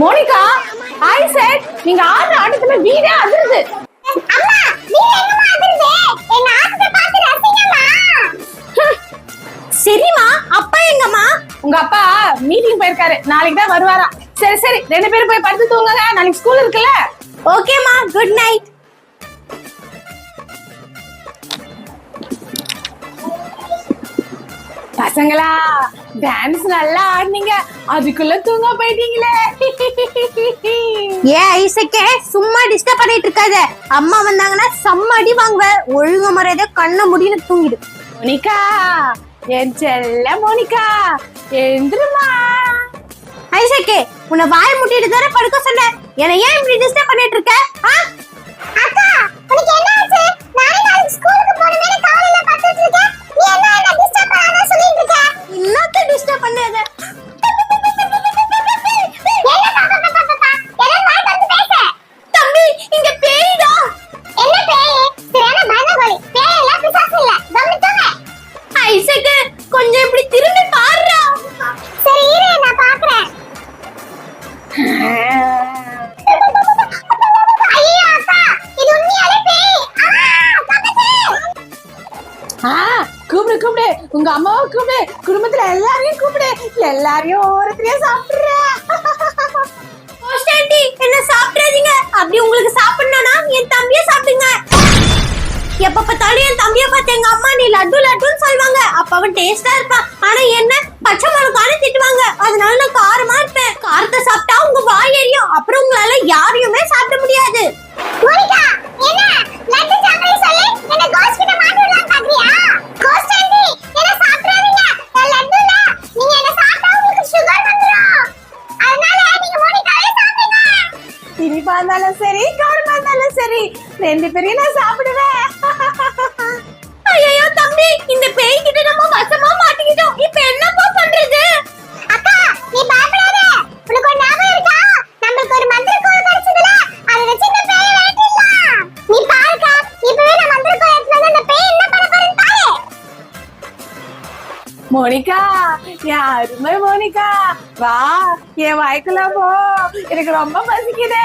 Monica ஐ set நீங்க ஆடுற ஆட்டத்துல வீடே அதிருது. அம்மா அதிருது ஆட்டத்தை பார்த்து ரசிங்கம்மா சரிம்மா அப்பா எங்கம்மா? உங்க அப்பா மீட்டிங் போயிருக்காரு. நாளைக்கு தான் வருவாரா. சரி சரி ரெண்டு பேரும் போய் படுத்து தூங்குங்க. நாளைக்கு ஸ்கூல் இருக்குல்ல. ஓகேம்மா குட் நைட் பசங்களா டான்ஸ் நல்லா ஆடுனீங்க. அதுக்குள்ள தூங்க போயிட்டீங்களே. ஏ ஐசக்கே சும்மா டிஸ்டர்ப் பண்ணிட்டு இருக்காத. அம்மா வந்தாங்கன்னா செம்ம அடி வாங்குவ. ஒழுங்கு மரியாதை கண்ண முடின்னு தூங்கிடு. மோனிகா என் செல்ல மோனிகா எழுந்துருமா ஐசக்கே உன்னை வாய முட்டிட்டு தானே படுக்க சொன்ன என்னை ஏன் இப்படி டிஸ்டர்ப் பண்ணிட்டு இருக்க? கூப்பிடு கூப்பிடு. உங்க அம்மாவை கூப்பிடு. குடும்பத்துல எல்லாரையும் கூப்பிடு. எல்லாரையும் ஒவ்வொருத்தரையும் சாப்பிடுற. என்ன சாப்பிடாதீங்க. அப்படி உங்களுக்கு சாப்பிடணும்னா என் தம்பிய சாப்பிடுங்க. எப்ப பார்த்தாலும் என் தம்பிய பார்த்து எங்க அம்மா நீ லட்டு லட்டுன்னு சொல்லுவாங்க. அப்ப அவன் டேஸ்டா இருப்பான். ஆனா என்ன? பச்சை மிளகான்னு திட்டுவாங்க. அதனால நான் காரமா இருப்பேன். காரத்தை சாப்பிட்டா உங்க வாய் எரியும். அப்புறம் உங்களால யாரையுமே சாப்பிட முடியாது. இருந்தாலும் சரி ரெண்டு பேரையும் நான் சாப்பிடுவேன். ஐயோ தம்பி இந்த பேய் கிட்ட நம்ம வசமா மாட்டிக்கிட்டோம். இப்ப என்னப்பா பண்றது? அக்கா நீ பயப்படாத. உனக்கு ஒரு ஞாபகம் இருக்கா? நம்மளுக்கு ஒரு மந்திர கோல் கிடைச்சதுல அதை வச்சு இந்த பேயை விரட்டிடலாம். நீ பாருக்கா இப்பவே நான் மந்திர கோல் எடுத்து வந்து அந்த பேய் என்ன பண்ண போறேன்னு பாரு. மோனிகா யாருமே மோனிகா. வா என் வாய்க்குள்ள போ. எனக்கு ரொம்ப பசிக்குது.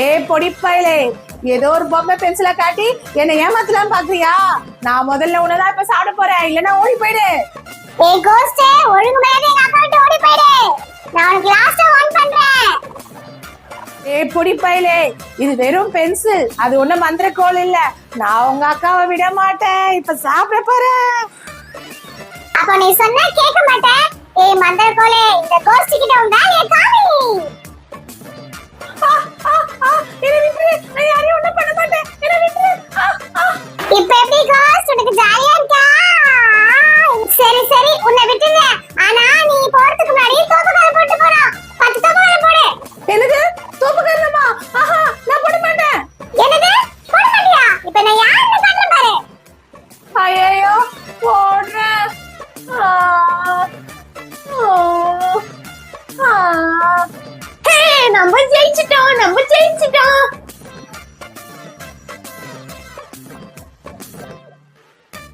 ஏ பொடிப்பயலே ஏதோ ஒரு பொம்மை பென்சிலை காட்டி என்னை ஏமாத்தலாம் பாக்குறியா? நான் முதல்ல உன்னதான் இப்ப சாப்பிட போறேன். இல்லைன்னா ஓடி போயிடு. ஏய் கோஸ்ட் ஒழுங்கு எங்க அக்கா விட்டு ஓடி போயிடு நான் உனக்கு லாஸ்டா வார்ன் பண்றேன். ஏ பொடிப்பயலே இது வெறும் பென்சில் அது ஒண்ணும் மந்திரக்கோள் இல்ல. நான் உங்க அக்காவை விட மாட்டேன். இப்ப சாப்பிட போறேன். அப்ப நீ சொன்னா கேட்க மாட்டேன். ஏய் மந்தர் கோலே இந்த கோஷ்டி கிட்ட உண்டா ஏ காமி! நம்ம ஜெயிச்சிட்டோம் நம்ம ஜெயிச்சிட்டோம்.